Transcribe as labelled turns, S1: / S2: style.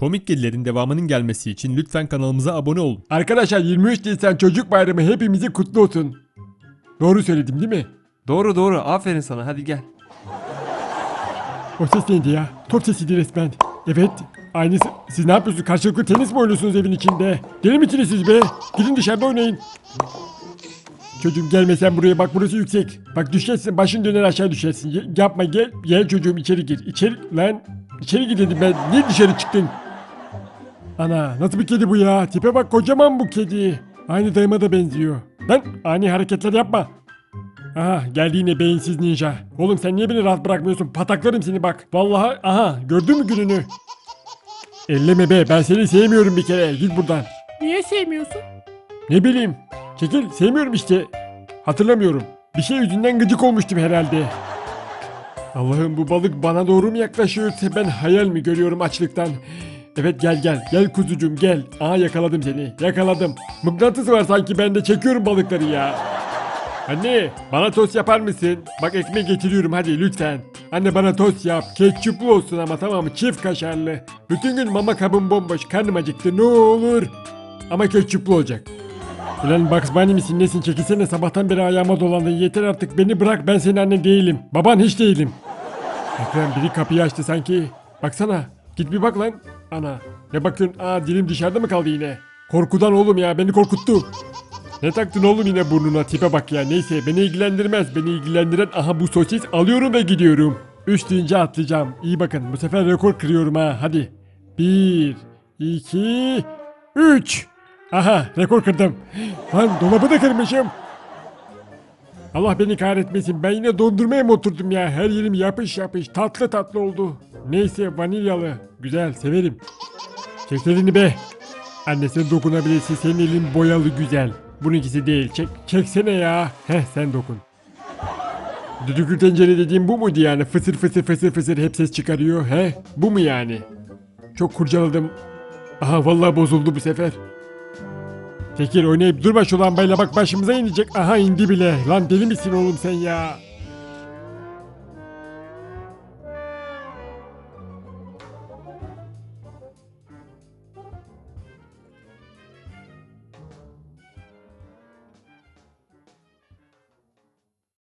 S1: Komik Gelilerin devamının gelmesi için lütfen kanalımıza abone olun.
S2: Arkadaşlar 23 Nisan Çocuk Bayramı hepimizi kutlu olsun. Doğru söyledim değil mi?
S3: Doğru doğru aferin sana hadi gel.
S2: O ses neydi ya? Top sesiydi resmen. Evet. Aynısı. Siz ne yapıyorsunuz? Karşılıklı tenis mi oynuyorsunuz evin içinde? Deli misiniz siz be? Gidin dışarıda oynayın. Çocuğum gelme sen buraya bak burası yüksek. Bak düşersin başın döner aşağı düşersin. Ye- yapma gel. Gel çocuğum içeri gir. İçeri lan. İçeri gir dedim ben. Niye dışarı çıktın? Ana nasıl bir kedi bu ya? Tipe bak kocaman bu kedi. Aynı dayıma da benziyor. Lan ani hareketler yapma. Aha geldi yine beyinsiz ninja. Oğlum sen niye beni rahat bırakmıyorsun? Pataklarım seni bak. Vallahi aha gördün mü gününü? Elleme be ben seni sevmiyorum bir kere. Git buradan.
S4: Niye sevmiyorsun?
S2: Ne bileyim. Çekil sevmiyorum işte. Hatırlamıyorum. Bir şey yüzünden gıcık olmuştum herhalde. Allah'ım bu balık bana doğru mu yaklaşıyor? Ben hayal mi görüyorum açlıktan? Evet gel gel. Gel kuzucuğum gel. Aha yakaladım seni. Yakaladım. Mıknatıs var sanki bende çekiyorum balıkları ya. Anne bana tost yapar mısın? Bak ekmek getiriyorum hadi lütfen. Anne bana tost yap. Ketçuplu olsun ama tamam mı? Çift kaşarlı. Bütün gün mama kabım bomboş. Karnım acıktı ne olur. Ama ketçuplu olacak. Ulan Bugs Bunny misin nesin çekilsene sabahtan beri ayağıma dolandın yeter artık beni bırak ben senin annen değilim. Baban hiç değilim. Ekrem biri kapıyı açtı sanki. Baksana git bir bak lan. Ana ne bakıyorsun aa dilim dışarıda mı kaldı yine? Korkudan oğlum ya beni korkuttu. Ne taktın oğlum yine burnuna tipe bak ya neyse beni ilgilendirmez beni ilgilendiren aha bu sosis alıyorum ve gidiyorum. Üç deyince atlayacağım iyi bakın bu sefer rekor kırıyorum ha hadi. Bir, iki, üç. Aha rekor kırdım. Lan dolabı da kırmışım. Allah beni kahretmesin ben yine dondurmaya mı oturdum ya her yerim yapış yapış tatlı tatlı oldu. Neyse vanilyalı güzel severim. Çek elini be. Annesine dokunabilirsin senin elin boyalı güzel. Bununkisi değil çek çeksene ya. Heh sen dokun. Düdüklü tencere dediğim bu muydu yani fısır fısır fısır fısır hep ses çıkarıyor he? Bu mu yani? Çok kurcaladım. Aha vallahi bozuldu bu sefer. Tekir oynayıp durma şu lambayla bak başımıza inecek. Aha indi bile. Lan deli misin oğlum sen ya?